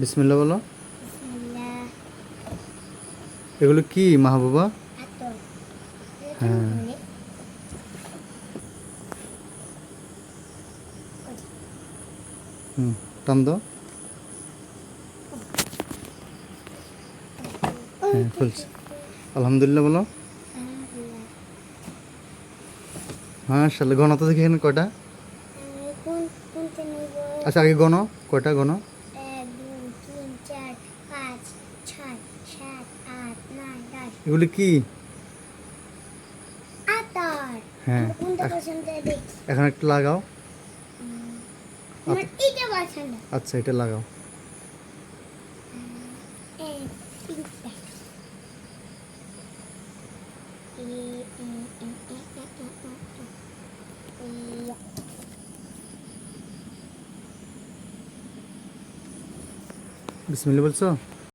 বিসমিল্লা বলো। এগুলো কি মাহবুবা? হ্যাঁ। হুম টান দাও। হ্যাঁ খুলছে। আলহামদুলিল্লাহ বলো। হ্যাঁ গণ তো দেখি এখানে নেব? আচ্ছা আগে গণ কয়টা গণ? পাঁচ ছয় সাত আট নয় দশ। এগুলি কি? আতর। হ্যাঁ কোনটা পছন্দ দেখি। এখন একটু লাগাও। আমার এটা পছন্দ। আচ্ছা এটা লাগাও। এই পিঙ্কটা এই এই এই এই এই এই এই বিসমিল্লা বলছো?